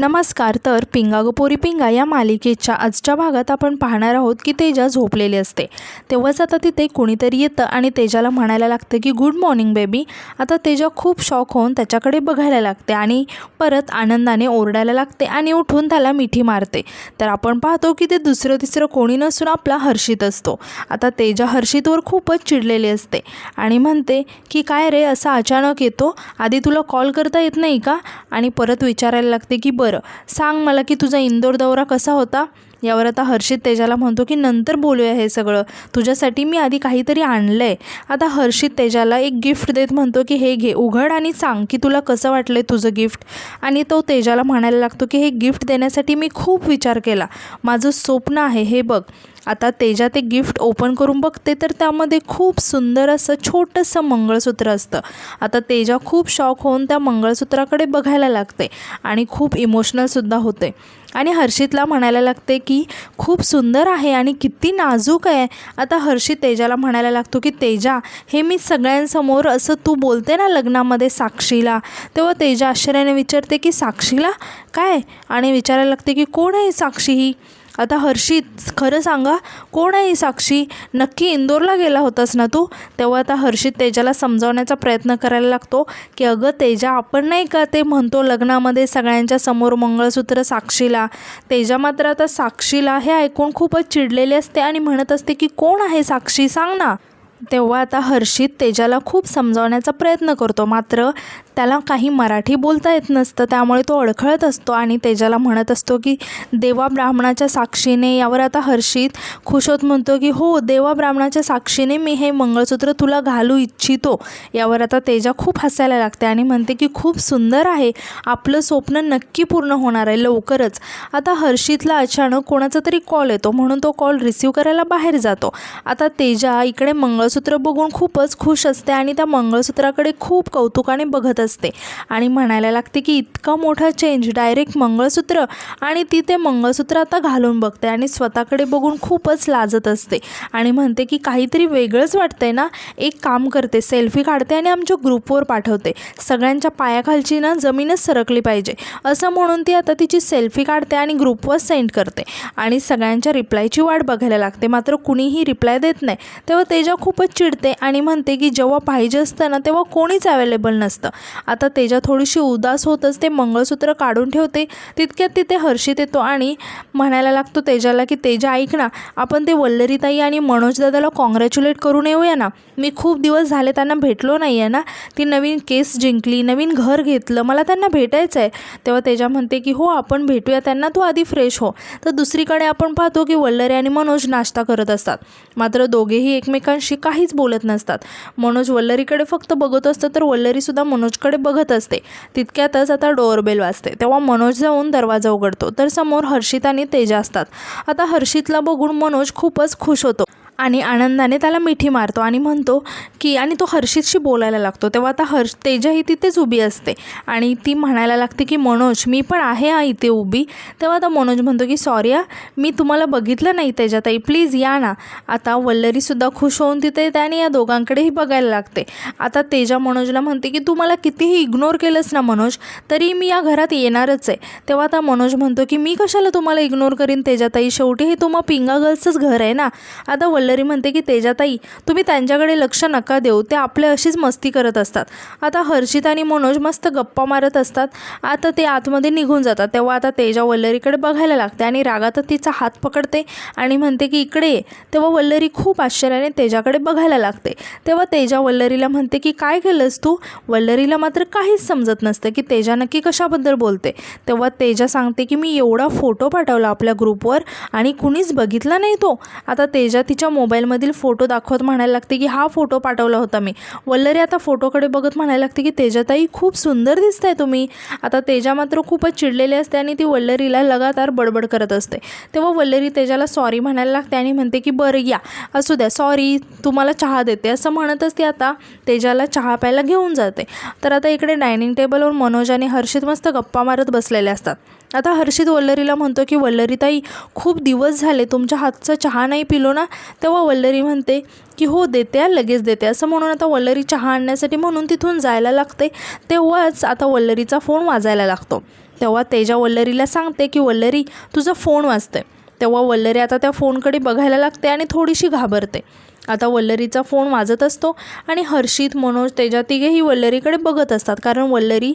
नमस्कार तर पिंगा गोपोरी पिंगा या मालिकेच्या आजच्या भागात आपण पाहणार आहोत की तेजा झोपलेली असते. तेव्हाच आता तिथे कोणीतरी येतं आणि तेजाला म्हणायला लागतं की गुड मॉर्निंग बेबी आता तेजा खूप शॉक होऊन त्याच्याकडे बघायला लागते आणि परत आनंदाने ओरडायला लागते आणि उठून त्याला मिठी मारते. तर आपण पाहतो की ते दुसरं तिसरं कोणी नसून आपला हर्षित असतो. आता तेजा हर्षितवर खूपच चिडलेली असते आणि म्हणते की काय रे असा अचानक येतो? आधी तुला कॉल करता येत नाही का? आणि परत विचारायला लागते की बरं बरं. सांग मला की तुझा इंदोर दौरा कसा होता? यावर आता हर्षित तेजाला म्हणतो की नंतर बोलूया हे सगळं. तुझ्यासाठी मी आधी काहीतरी आणलं आहे आता हर्षित तेजाला एक गिफ्ट देत म्हणतो की हे घे उघड आणि सांग की तुला कसं वाटलं आहे तुझं गिफ्ट आणि तो तेजाला म्हणायला लागतो की हे गिफ्ट देण्यासाठी मी खूप विचार केला. माझं स्वप्न आहे हे बघ. आता तेजा ते गिफ्ट ओपन करून बघते तर त्यामध्ये खूप सुंदर असं छोटंसं मंगळसूत्र असतं. आता तेजा खूप शॉक होऊन त्या मंगळसूत्राकडे बघायला लागते आणि खूप इमोशनलसुद्धा होते. आणि हर्षितला म्हणायला लागते की खूप सुंदर आहे आणि किती नाजूक आहे. आता हर्षित तेजाला म्हणायला लागतो की तेजा हे मी सगळ्यांसमोर असं तू बोलते ना लग्नामध्ये साक्षीला? तेव्हा तेजा आश्चर्याने विचारते की साक्षीला? काय? आणि विचारायला लागते की कोण आहे साक्षी ही? आता हर्षित खरं सांगा कोण आहे ही साक्षी? नक्की इंदोरला गेला होतास ना तू? तेव्हा आता हर्षित तेजाला समजावण्याचा प्रयत्न करायला लागतो की अगं तेजा आपण नाही का ते म्हणतो लग्नामध्ये सगळ्यांच्या समोर मंगळसूत्र साक्षीला? तेजा मात्र आता साक्षीला हे ऐकून खूपच चिडलेली असते आणि म्हणत असते की कोण आहे साक्षी? सांग ना. तेव्हा आता हर्षित तेजाला खूप समजावण्याचा प्रयत्न करतो. मात्र त्याला काही मराठी बोलता येत नसतं त्यामुळे तो अडखळत असतो आणि तेजाला म्हणत असतो की देवा ब्राह्मणाच्या साक्षीने यावर आता हर्षित खुश होत म्हणतो की हो देवा ब्राह्मणाच्या साक्षीने मी हे मंगळसूत्र तुला घालू इच्छितो. यावर आता तेजा खूप हसायला लागते आणि म्हणते की खूप सुंदर आहे. आपलं स्वप्न नक्की पूर्ण होणार आहे लवकरच. आता हर्षितला अचानक कोणाचा तरी कॉल येतो म्हणून तो कॉल रिसीव करायला बाहेर जातो. आता तेजा इकडे मंगळसूत्र बघून खूपच खुश असते आणि त्या मंगळसूत्राकडे खूप कौतुकाने बघत असते असते. आणि म्हणायला लागते की इतका मोठा चेंज डायरेक्ट मंगळसूत्र. आणि ती ते मंगळसूत्र आता घालून बघते आणि स्वतःकडे बघून खूपच लाजत असते. आणि म्हणते की काहीतरी वेगळंच वाटतंय ना? एक काम करते सेल्फी काढते आणि आमच्या ग्रुपवर पाठवते. सगळ्यांच्या पायाखालची ना जमीनच सरकली पाहिजे. असं म्हणून ती आता तिची सेल्फी काढते आणि ग्रुपवर सेंड करते. आणि सगळ्यांच्या रिप्लायची वाट बघायला लागते. मात्र कुणीही रिप्लाय देत नाही. तेव्हा तेजा खूपच चिडते आणि म्हणते की जेव्हा पाहिजे असतं ना तेव्हा कोणीच अवेलेबल नसतं. आता तेजा थोडीशी उदास होतच ते मंगळसूत्र काढून ठेवते तितक्यात तिथे हर्षित येतो आणि म्हणायला लागतो तेजाला की तेजा ऐक ना आपण ते वल्लरीताई आणि मनोजदादाला कॉंग्रॅच्युलेट करून येऊया ना. मी खूप दिवस झाले त्यांना भेटलो नाही आहे ना. ती नवीन केस जिंकली नवीन घर घेतलं मला त्यांना भेटायचं आहे तेव्हा तेजा म्हणते की हो आपण भेटूया त्यांना तू आधी फ्रेश हो. तर दुसरीकडे आपण पाहतो की वल्लरी आणि मनोज नाश्ता करत असतात. मात्र दोघेही एकमेकांशी काहीच बोलत नसतात. मनोज वल्लरीकडे फक्त बघत असतं तर वल्लरीसुद्धा मनोजकडे बघत असते. तितक्यातच आता डोअरबेल वाजते. तेव्हा मनोज जाऊन दरवाजा उघडतो. तर समोर हर्षित आणि तेजा असतात. आता हर्षितला बघून मनोज खूपच खुश होतो. आणि आनंदाने त्याला मिठी मारतो आणि म्हणतो की आणि तो हर्षितशी बोलायला लागतो. तेव्हा आता हर्ष तेजा ही तिथेच उभी असते. आणि ती म्हणायला लागते की मनोज मी पण आहे आ इथे उभी. तेव्हा आता मनोज म्हणतो की सॉरी आ मी तुम्हाला बघितलं नाही तेजाताई. प्लीज या ना. आता वल्लरीसुद्धा खुश होऊन तिथे येते आणि या दोघांकडेही बघायला लागते. आता तेजा मनोजला म्हणते की तू मला कितीही इग्नोर केलंस ना मनोज तरी मी या घरात येणारच आहे. तेव्हा आता मनोज म्हणतो की मी कशाला तुम्हाला इग्नोर करीन तेजाताई? शेवटी हे तुम्हा पिंगा गर्ल्सच घर आहे ना. आता वल्ल वल्लरी म्हणते की तेजाताई तुम्ही त्यांच्याकडे लक्ष नका देऊ. ते आपले अशीच मस्ती करत असतात. आता हर्षित आणि मनोज मस्त गप्पा मारत असतात. आता ते आतमध्ये निघून जातात. तेव्हा आता तेजा वल्लरीकडे बघायला लागते आणि रागातच तिचा हात पकडते आणि म्हणते की इकडे ये. तेव्हा वल्लरी खूप आश्चर्याने तेजाकडे बघायला लागते. तेव्हा तेजा वल्लरीला म्हणते की काय केलंस तू? वल्लरीला मात्र काहीच समजत नसतं की तेजा नक्की कशाबद्दल बोलते. तेव्हा तेजा सांगते की मी एवढा फोटो पाठवला आपल्या ग्रुपवर आणि कुणीच बघितला नाही तो. आता तेजा तिच्या मोबाईलमधील फोटो दाखवत म्हणायला लागते की हा फोटो पाठवला होता मी. वल्लरी आता फोटोकडे बघत म्हणायला लागते की तेजाताई खूप सुंदर दिसताय तुम्ही. आता तेजा मात्र खूपच चिडलेली असते आणि ती वल्लरीला लगातार बडबड करत असते. तेव्हा वल्लरी तेजाला सॉरी म्हणायला लागते आणि म्हणते की बरं या असू द्या सॉरी तुम्हाला चहा देते. असं म्हणतच ती आता तेजाला चहा प्यायला घेऊन जाते. तर आता इकडे डायनिंग टेबलवर मनोज आणि हर्षित मस्त गप्पा मारत बसलेले असतात. आता हर्षित वल्लरीला म्हणतो की वल्लरीताई खूप दिवस झाले तुमच्या हातचा चहा नाही पिलो ना? तेव्हा वल्लरी म्हणते की हो देते लगेच देते. असं म्हणून आता वल्लरी चहा आणण्यासाठी म्हणून तिथून जायला लागते. तेव्हाच आता वल्लरीचा फोन वाजायला लागतो. तेव्हा तेजा वल्लरीला सांगते की वल्लरी तुझा फोन वाजते तेव्हा वल्लरी आता त्या फोनकडे बघायला लागते आणि थोडीशी घाबरते. आता वल्लरीचा फोन वाजत असतो आणि हर्षित मनोज तेजा तिघेही वल्लरीकडे बघत असतात. कारण वल्लरी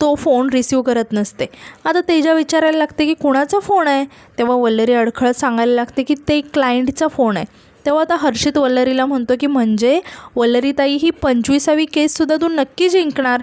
तो फोन रिसीव करत नसते. आता तेजा विचारायला लागते की कुणाचा फोन आहे? तेव्हा वल्लरी अडखळत सांगायला लागते की ते क्लायंटचा फोन आहे. तेव्हा आता हर्षित वल्लरीला म्हणतो की म्हणजे वल्लरीताई ही पंचवीसावी केससुद्धा तू नक्की जिंकणार.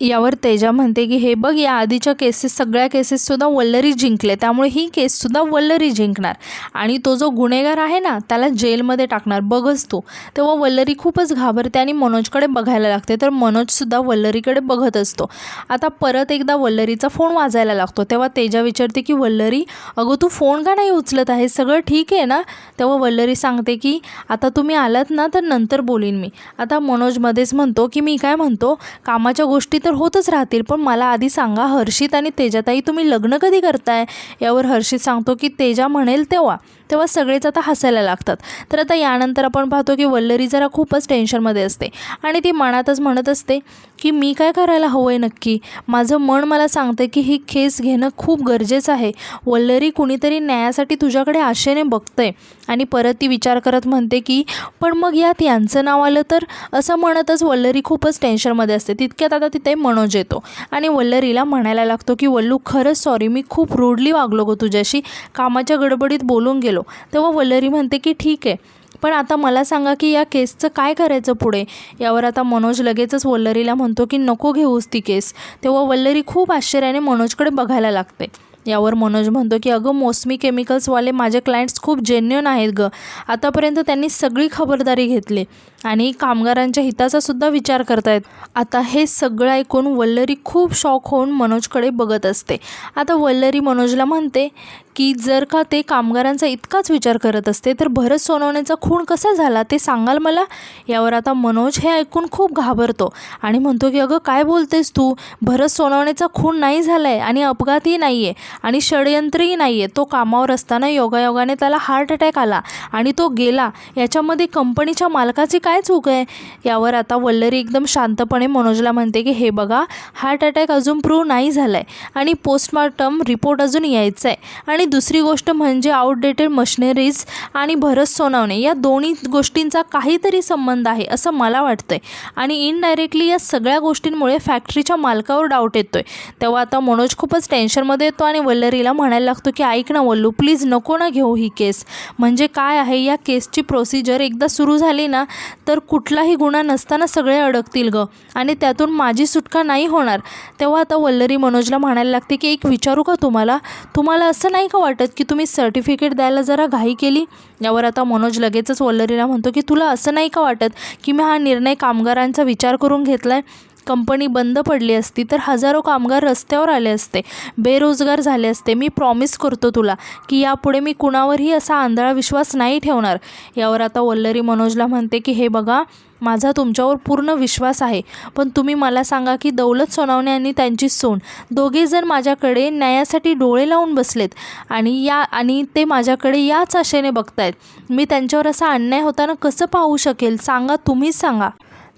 यावर तेजा म्हणते की हे बघ या आधीच्या केसेस सगळ्या केसेससुद्धा वल्लरी जिंकले. त्यामुळे ही केससुद्धा वल्लरी जिंकणार. आणि तो जो गुन्हेगार आहे ना त्याला जेलमध्ये टाकणार. बघच तू. तेव्हा वल्लरी खूपच घाबरते आणि मनोजकडे बघायला लागते. तर मनोजसुद्धा वल्लरीकडे बघत असतो. आता परत एकदा वल्लरीचा फोन वाजायला लागतो. तेव्हा तेजा विचारते की वल्लरी अगं तू फोन का नाही उचलत आहे? सगळं ठीक आहे ना? तेव्हा वल्लरी सांगते की आता तुम्ही आलात ना तर नंतर बोलीन मी. आता मनोजमध्येच म्हणतो की मी काय म्हणतो? कामाच्या गोष्टीत तर होतच राहतील. पण मला आधी सांगा हर्षित आणि तेजाताई तुम्ही लग्न कधी करताय? यावर हर्षित सांगतो की तेजा म्हणेल तेव्हा. तेव्हा सगळेच आता हसायला लागतात. तर आता यानंतर आपण पाहतो की वल्लरी जरा खूपच टेन्शनमध्ये असते. आणि ती मनातच म्हणत असते की मी काय करायला हवं आहे नक्की? माझं मन मला सांगतं की ही केस घेणं खूप गरजेचं आहे. वल्लरी कुणीतरी न्यायासाठी तुझ्याकडे आशेने बघतंय. आणि परत ती विचार करत म्हणते की पण मग यात यांचं नाव आलं तर? असं म्हणतच वल्लरी खूपच टेन्शनमध्ये असते. तितक्यात आता तिथे मनोज येतो. आणि वल्लरीला म्हणायला लागतो की वल्लू खरंच सॉरी मी खूप रूडली वागलो गो तुझ्याशी. कामाच्या गडबडीत बोलून गेलो. तेव्हा वल्लरी म्हणते की ठीक आहे. पण आता मला सांगा की या केसचं काय करायचं पुढे? यावर आता मनोज लगेचच वल्लरीला म्हणतो की नको घेऊस ती केस. तेव्हा वल्लरी खूप आश्चर्याने मनोजकडे बघायला लागते. यावर मनोज म्हणतो की अगं मोसमी केमिकल्सवाले माझे क्लायंट्स खूप जेन्युन आहेत गं. आतापर्यंत त्यांनी सगळी खबरदारी घेतली. आणि कामगारांच्या हिताचा सुद्धा विचार करतायत. आता हे सगळं ऐकून वल्लरी खूप शॉक होऊन मनोजकडे बघत असते. आता वल्लरी मनोजला म्हणते की जर का ते कामगारांचा इतकाच विचार करत असते तर भरत सोनवणेचा खून कसा झाला ते सांगाल मला? यावर आता मनोज हे ऐकून खूप घाबरतो आणि म्हणतो की अगं काय बोलतेस तू? भरत सोनवणेचा खून नाही झाला आहे आणि अपघातही नाही आहे आणि षडयंत्रही नाही आहे तो कामावर असताना योगायोगाने त्याला हार्ट अटॅक आला आणि तो गेला. याच्यामध्ये कंपनीच्या मालकाची काय चूक आहे? यावर आता वल्लरी एकदम शांतपणे मनोजला म्हणते की हे बघा हार्ट अटॅक अजून प्रूव्ह नाही झाला आहे आणि पोस्टमॉर्टम रिपोर्ट अजून यायचा आहे. आणि दुसरी गोष्ट म्हणजे आउटडेटेड मशिनरीज आणि भरत सोनावणे या दोन्ही गोष्टींचा काहीतरी संबंध आहे असं मला वाटतंय. आणि इनडायरेक्टली या सगळ्या गोष्टींमुळे फॅक्टरीच्या मालकावर डाऊट येतोय. तेव्हा आता मनोज खूपच टेन्शनमध्ये येतो आणि वल्लरीला म्हणायला लागतो की ऐक ना वल्लू प्लीज नको ना घेऊ ही केस म्हणजे काय आहे? या केसची प्रोसिजर एकदा सुरू झाली ना तर कुठलाही गुन्हा नसताना सगळे अडकतील गं. आणि त्यातून माझी सुटका नाही होणार. तेव्हा आता वल्लरी मनोजला म्हणायला लागते की एक विचारू का तुम्हाला? तुम्हाला असं नाही का वाटत की तुम्ही सर्टिफिकेट द्यायला जरा घाई केली? यावर आता मनोज लगेचच वल्लरीला म्हणतो की तुला असं नाही का वाटत की मी हा निर्णय कामगारांचा विचार करून घेतला आहे कंपनी बंद पडली असती तर हजारो कामगार रस्त्यावर आले असते. बेरोजगार झाले असते. मी प्रॉमिस करतो तुला की यापुढे मी कुणावरही असा आंधळा विश्वास नाही ठेवणार. यावर आता वल्लरी मनोजला म्हणते की हे बघा माझा तुमच्यावर पूर्ण विश्वास आहे. पण तुम्ही मला सांगा की दौलत सोनावणे आणि त्यांची सून दोघेजण माझ्याकडे न्यायासाठी डोळे लावून बसलेत आणि या आणि ते माझ्याकडे याच आशेने बघतायत. मी त्यांच्यावर असा अन्याय होताना कसं पाहू शकेल? सांगा तुम्हीच सांगा.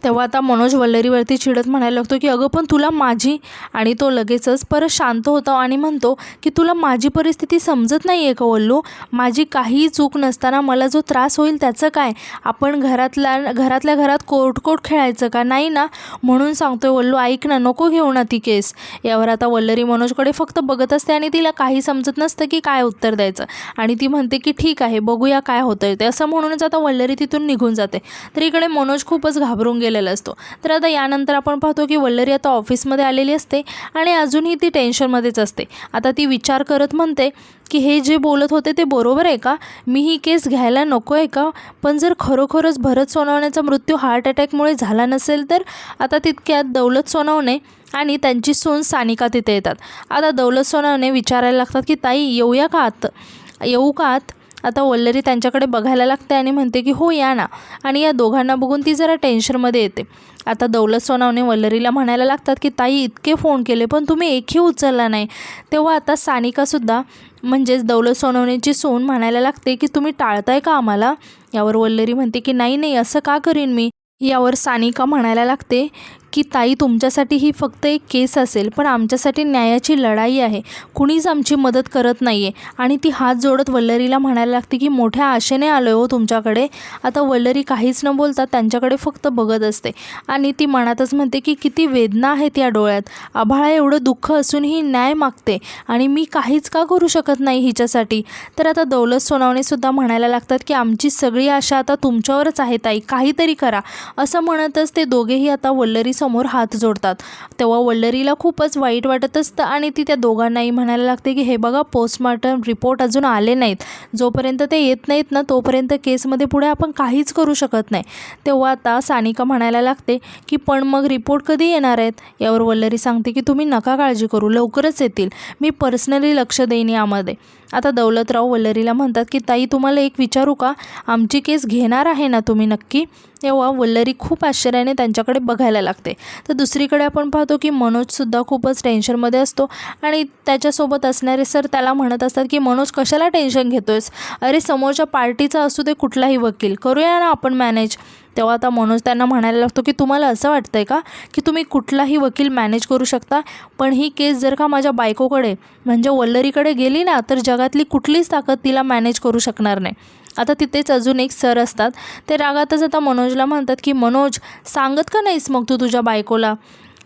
तेव्हा आता मनोज वल्लरीवरती चिडत म्हणायला लागतो की अगं पण तुला माझी आणि तो लगेचच परत शांत होतो आणि म्हणतो की तुला माझी परिस्थिती समजत नाही आहे का वल्लू? माझी काहीही चूक नसताना मला जो त्रास होईल त्याचं काय? आपण घरातल्या घरातल्या घरात कोर्ट कोर्ट खेळायचं का? नाही ना म्हणून सांगतोय वल्लू ऐक ना नको घेऊ ना ती केस. यावर आता वल्लरी मनोजकडे फक्त बघत असते आणि तिला काही समजत नसतं की काय उत्तर द्यायचं. आणि ती म्हणते की ठीक आहे बघूया काय होतं ते. असं म्हणूनच आता वल्लरी तिथून निघून जाते. तर इकडे मनोज खूपच घाबरून गेलेला असतो. तर आता यानंतर आपण पाहतो की वल्लरी आता ऑफिसमध्ये आलेली असते आणि अजूनही ती टेन्शनमध्येच असते. आता ती विचार करत म्हणते की हे जे बोलत होते ते बरोबर आहे का? मी ही केस घ्यायला नको आहे का? पण जर खरोखरच भरत सोनवण्याचा मृत्यू हार्ट अटॅकमुळे झाला नसेल तर आता तितक्यात दौलत सोनवणे आणि त्यांची सून सानिका तिथे येतात. आता दौलत सोनवणे विचारायला लागतात की ताई येऊया का आत? येऊ का आत? आता वल्लरी त्यांच्याकडे बघायला लागते आणि म्हणते की हो या ना. आणि या दोघांना बघून ती जरा टेन्शनमध्ये येते. आता दौलत सोनावने वल्लरीला म्हणायला लागतात की ताई इतके फोन केले पण तुम्ही एकही उचलला नाही. तेव्हा आता सानिकासुद्धा म्हणजेच दौलत सोनवणेची सून म्हणायला लागते की तुम्ही टाळताय का आम्हाला? यावर वल्लरी म्हणते की नाही नाही असं का करीन मी? यावर सानिका म्हणायला लागते की ताई तुमच्यासाठी ही फक्त एक केस असेल पण आमच्यासाठी न्यायाची लढाई आहे. कुणीच आमची मदत करत नाही आहे आणि ती हात जोडत वल्लरीला म्हणायला लागते की मोठ्या आशेने आलो हो तुमच्याकडे. आता वल्लरी काहीच न बोलता त्यांच्याकडे फक्त बघत असते. आणि ती मनातच म्हणते की किती वेदना आहेत या डोळ्यात. आभाळा एवढं दुःख असूनही न्याय मागते. आणि मी काहीच का करू शकत नाही हिच्यासाठी? तर आता दौलत सोनावणेसुद्धा म्हणायला लागतात की आमची सगळी आशा आता तुमच्यावरच आहे ताई. काहीतरी करा. असं म्हणतच ते दोघेही आता वल्लरी समोर हात जोडतात. तेव्हा वल्लरीला खूपच वाईट वाटत असतं आणि ती त्या दोघांनाही म्हणायला लागते की हे बघा पोस्टमॉर्टम रिपोर्ट अजून आले नाहीत. जोपर्यंत ते येत नाहीत ना तोपर्यंत केसमध्ये पुढे आपण काहीच करू शकत नाही. तेव्हा आता सानिका म्हणायला लागते की पण मग रिपोर्ट कधी येणार आहेत? यावर वल्लरी सांगते की तुम्ही नका काळजी करू लवकरच येतील. मी पर्सनली लक्ष देईन यामध्ये. आता दौलतराव वल्लरीला म्हणतात की ताई तुम्हाला एक विचारू का? आमची केस घेणार आहे ना तुम्ही नक्की? तेव्हा वल्लरी खूप आश्चर्याने त्यांच्याकडे बघायला लागते. तर दुसरीकडे आपण पाहतो की मनोजसुद्धा खूपच टेन्शनमध्ये असतो आणि त्याच्यासोबत असणारे सर त्याला म्हणत असतात की मनोज कशाला टेन्शन घेतोयस? अरे समोरच्या पार्टीचा असू दे कुठलाही वकील. करूया ना आपण मॅनेज. तेव्हा आता मनोज त्यांना म्हणायला लागतो की तुम्हाला असं वाटतं आहे का की तुम्ही कुठलाही वकील मॅनेज करू शकता? पण ही केस जर का माझ्या बायकोकडे म्हणजे वल्लरीकडे गेली ना तर जगातली कुठलीच ताकद तिला मॅनेज करू शकणार नाही. आता तिथेच अजून एक सर असतात. ते रागातच आता मनोजला म्हणतात की मनोज सांगत का नाहीस मग तू तुझ्या बायकोला?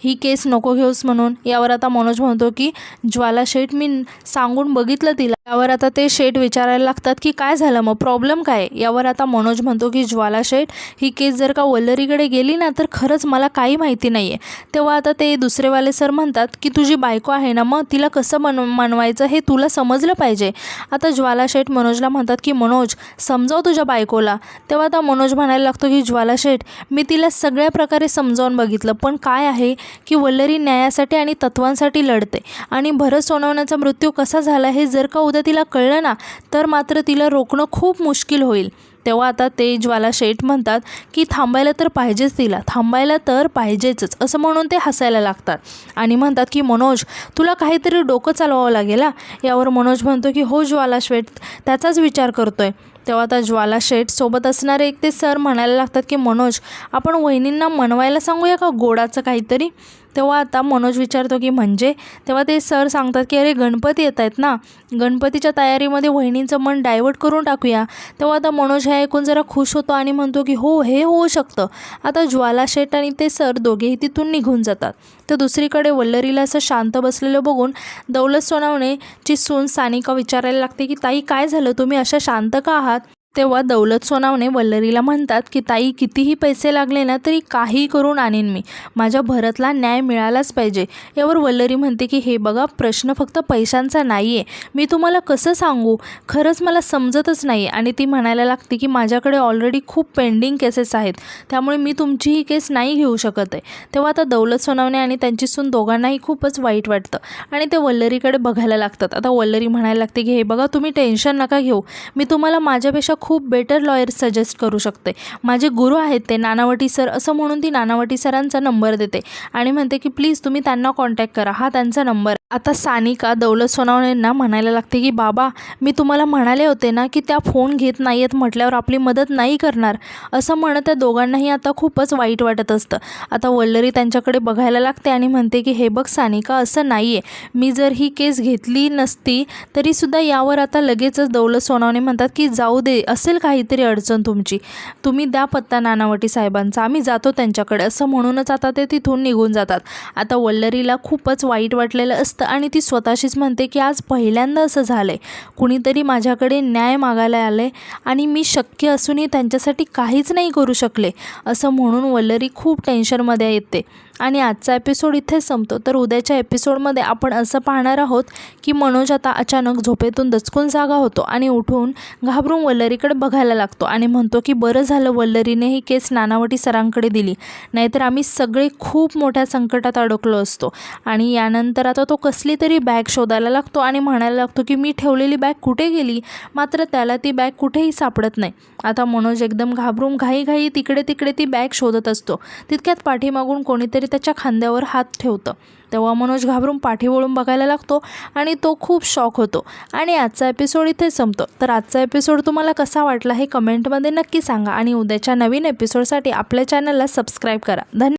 ही केस नको घेऊस म्हणून. यावर आता मनोज म्हणतो की ज्वाला शेठ मी सांगून बघितलं तिला. यावर आता ते शेठ विचारायला लागतात की काय झालं मग? प्रॉब्लेम काय? यावर आता मनोज म्हणतो की ज्वाला शेठ ही केस जर का वल्लरीकडे गेली ना तर खरंच मला काही माहिती नाही आहे तेव्हा आता ते दुसरेवाले सर म्हणतात की तुझी बायको आहे ना मग तिला कसं मन मानवायचं हे तुला समजलं पाहिजे. आता ज्वाला शेठ मनोजला म्हणतात की मनोज समजाव तुझ्या बायकोला. तेव्हा आता मनोज म्हणायला लागतो की ज्वाला शेठ मी तिला सगळ्या प्रकारे समजावून बघितलं पण काय आहे? की वल्लरी न्यायासाठी आणि तत्वांसाठी लढते. आणि भरत सोनवण्याचा मृत्यू कसा झाला हे जर का उद्या तिला कळलं ना तर मात्र तिला रोखणं खूप मुश्किल होईल. तेव्हा आता ते ज्वाला शेठ म्हणतात की थांबायला तर पाहिजेच तिला थांबायला तर पाहिजेच असं म्हणून ते हसायला लागतात. आणि म्हणतात की मनोज तुला काहीतरी डोकं चालवावं लागेल हा? यावर मनोज म्हणतो की हो ज्वाला शेठ त्याचाच विचार करतोय. तेव्हा आता ज्वाला शेठ सोबत असणारे एक ते सर म्हणायला लागतात की मनोज आपण वहिनींना मनवायला सांगूया का? गोडाचं काहीतरी? तेव्हा आता मनोज विचारतो की म्हणजे? तेव्हा ते सर सांगतात की अरे गणपती येत आहेत ना. गणपतीच्या तयारीमध्ये वहिनींचं मन डायवर्ट करून टाकूया. तेव्हा आता मनोज हे ऐकून जरा खुश होतो आणि म्हणतो की हो हे होऊ शकतं. आता ज्वाला शेठ आणि ते सर दोघेही तिथून निघून जातात. तर दुसरीकडे वल्लरीला असं शांत बसलेलं बघून दौलत सोनावणेची सून सानिका विचारायला लागते की ताई काय झालं? तुम्ही अशा शांत का आहात? तेव्हा दौलत सोनावणे वल्लरीला म्हणतात की ताई कितीही पैसे लागले ना तरी काही करून आणीन मी. माझ्या भरतला न्याय मिळालाच पाहिजे. यावर वल्लरी म्हणते की हे बघा प्रश्न फक्त पैशांचा नाही आहे मी तुम्हाला कसं सांगू? खरंच मला समजतच नाही आणि ती म्हणायला लागते की माझ्याकडे ऑलरेडी खूप पेंडिंग केसेस आहेत. त्यामुळे मी तुमची ही केस नाही घेऊ शकत आहे. तेव्हा आता दौलत सोनावणे आणि त्यांची सून दोघांनाही खूपच वाईट वाटतं. आणि ते वल्लरीकडे बघायला लागतात. आता वल्लरी म्हणायला लागते की हे बघा तुम्ही टेन्शन नका घेऊ. मी तुम्हाला माझ्यापेक्षा खूप बेटर लॉयर सजेस्ट करू शकते. माझे गुरु आहेत ते नानावटी सर असं म्हणून ती नानावटी सरांचा नंबर देते. आणि म्हणते की प्लीज तुम्ही त्यांना कॉन्टॅक्ट करा. हा त्यांचा नंबर आता सानिका दौलत सोनावणेंना म्हणायला लागते की बाबा मी तुम्हाला म्हणाले होते ना की त्या फोन घेत नाही आहेत म्हटल्यावर आपली मदत नाही करणार. असं म्हणत त्या दोघांनाही आता खूपच वाईट वाटत असतं. आता वल्लरी त्यांच्याकडे बघायला लागते आणि म्हणते की हे बघ सानिका असं नाही आहे मी जर ही केस घेतली नसती तरीसुद्धा यावर आता लगेचच दौलत सोनावणे म्हणतात की जाऊ दे असेल काहीतरी अडचण तुमची तुम्ही द्या पत्ता नानावटी साहेबांचा. आम्ही जातो त्यांच्याकडे. असं म्हणूनच आता ते तिथून निघून जातात. आता वल्लरीला खूपच वाईट वाटलेलं असतं आणि ती स्वतःशीच म्हणते की आज पहिल्यांदा असं झालं आहे कुणीतरी माझ्याकडे न्याय मागायला आले आणि मी शक्य असूनही त्यांच्यासाठी काहीच नाही करू शकले. असं म्हणून वल्लरी खूप टेन्शनमध्ये येते. आणि आजचा एपिसोड इथे संपतो. तर उद्याच्या एपिसोडमध्ये आपण असं पाहणार आहोत की मनोज आता अचानक झोपेतून दचकून जागा होतो आणि उठून घाबरून वल्लरीकडे बघायला लागतो आणि म्हणतो की बरं झालं वल्लरीने ही केस नानावटी सरांकडे दिली. नाहीतर आम्ही सगळे खूप मोठ्या संकटात अडकलो असतो. आणि यानंतर आता तो कसली तरी बॅग शोधायला लागतो आणि म्हणायला लागतो की मी ठेवलेली बॅग कुठे गेली? मात्र त्याला ती बॅग कुठेही सापडत नाही. आता मनोज एकदम घाबरून घाईघाई तिकडे तिकडे ती बॅग शोधत असतो. तितक्यात पाठीमागून कोणीतरी त्याच्या खांद्यावर हात ठेवतं. तेव्हा मनोज घाबरून पाठी वळून बघायला लागतो आणि तो खूप शॉक होतो. आणि आजचा एपिसोड इथे संपतो. तर आजचा एपिसोड तुम्हाला कसा वाटला हे कमेंटमध्ये नक्की सांगा आणि उद्याच्या नवीन एपिसोडसाठी आपल्या चॅनलला सबस्क्राईब करा. धन्यवाद